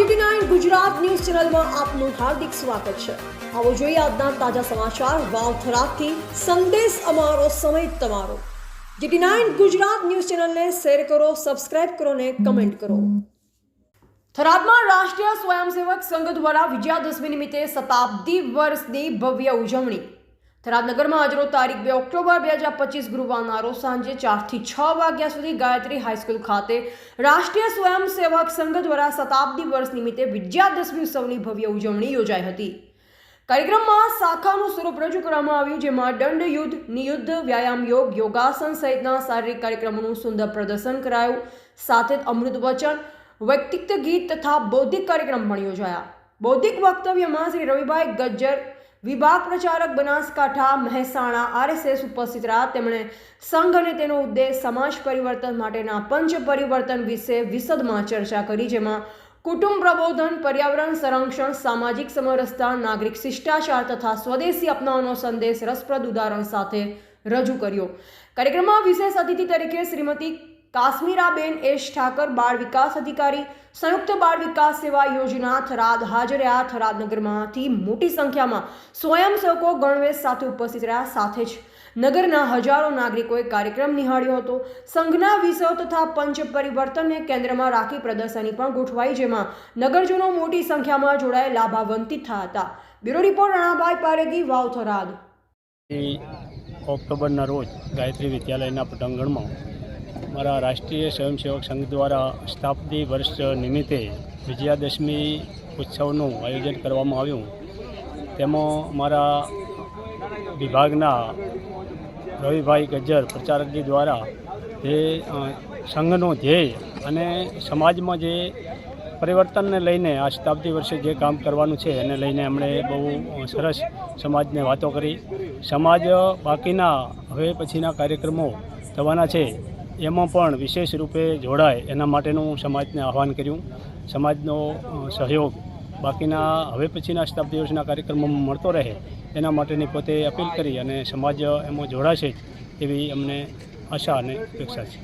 GT Gujarat news ચેનલમાં આપનું હાર્દિક સ્વાગત છે. આવો જોઈએ આજના તાજા સમાચાર વાવથરાથી સંદેશ અમારો, સમય તમારો. જીટી નાઇન ગુજરાત ન્યૂઝ ચેનલને શેર કરો, સબસ્ક્રાઇબ કરો ને કમેન્ટ કરો. થરાદમાં રાષ્ટ્રીય સ્વયંસેવક સંઘ દ્વારા વિજયાદશમી નિમિત્તે શતાબ્દી વર્ષની ભવ્ય ઉજવણી. થરાદ નગરમાં આજરોજ તારીખ બે ઓક્ટોબર બે હજાર પચીસ ગુરુવારના રોજ સાંજે ચારથી છ વાગ્યા સુધી ગાયત્રી હાઈસ્કૂલ ખાતે રાષ્ટ્રીય સ્વયંસેવક સંઘ દ્વારા શતાબ્દી વર્ષ નિમિત્તે વિજયાદશમી ઉત્સવની ભવ્ય ઉજવણી યોજાઈ હતી. કાર્યક્રમમાં શાખાનું સ્વરૂપ રજૂ કરવામાં આવ્યું, જેમાં દંડ, યુદ્ધ, નિયુદ્ધ, વ્યાયામ યોગ, યોગાસન સહિતના શારીરિક કાર્યક્રમોનું સુંદર પ્રદર્શન કરાયું. સાથે જ અમૃત વચન, વ્યક્તિત્વ ગીત તથા બૌદ્ધિક કાર્યક્રમ પણ યોજાયા. બૌદ્ધિક વક્તવ્યમાં શ્રી રવિભાઈ ગજ્જર વિભાગ પ્રચારક બનાસકાંઠા મહેસાણા આરએસએસ ઉપસ્થિત રહ્યા. તેમણે સંઘ અને તેનો ઉદ્દેશ સમાજ પરિવર્તન માટેના પંચ પરિવર્તન વિશે વિશદમાં ચર્ચા કરી, જેમાં કુટુંબ પ્રબોધન, પર્યાવરણ સંરક્ષણ, સામાજિક સમરસતા, નાગરિક શિષ્ટાચાર તથા સ્વદેશી અપનાવવાનો સંદેશ રસપ્રદ ઉદાહરણ સાથે રજૂ કર્યો. કાર્યક્રમમાં વિશેષ અતિથિ તરીકે શ્રીમતી કાશ્મીરાબેન એશ ઠાકર બાળ વિકાસ અધિકારી, સંયુક્ત બાળ વિકાસ સેવા યોજના થરાદ હાજર રહ્યા. થરાદ નગરમાંથી મોટી સંખ્યામાં સ્વયંસેવકો ગણવેશ સાથે ઉપસ્થિત રહ્યા સાથે જ નગરના હજારો નાગરિકોએ કાર્યક્રમ નિહાળ્યો હતો. સંઘના વિષયો તથા પંચ પરિવર્તનને કેન્દ્રમાં રાખી પ્રદર્શની પણ ગોઠવાઈ, જેમાં નગરજનો મોટી સંખ્યામાં જોડાઈ લાભાવંતિત થયા હતા. Bureau report Ranabhai Paregi Vav Tharad. ઓક્ટોબરના રોજ ગાયત્રી વિદ્યાલયના પટાંગણમાં મારા રાષ્ટ્રીય સ્વયંસેવક સંઘ દ્વારા શતાબ્દી વર્ષ નિમિત્તે વિજયાદશમી ઉત્સવનું આયોજન કરવામાં આવ્યું. તેમાં મારા વિભાગના રવિભાઈ ગજ્જર પ્રચારકજી દ્વારા જે સંઘનો ધ્યેય અને સમાજમાં જે પરિવર્તનને લઈને આ શતાબ્દી વર્ષે જે કામ કરવાનું છે, એને લઈને એમણે બહુ સરસ સમાજને વાતો કરી. સમાજ બાકીના હવે પછીના કાર્યક્રમો થવાના છે. એમાં પણ વિશેષ રૂપે જોડાય એના માટેનું સમાજને આહવાન કર્યું સમાજનો સહયોગ બાકીના હવે પછીના શતાબ્દી વર્ષના કાર્યક્રમોમાં મળતો રહે એના માટેની પોતે અપીલ કરી અને સમાજ એમાં જોડાશે એવી અમને આશા અને અપેક્ષા છે.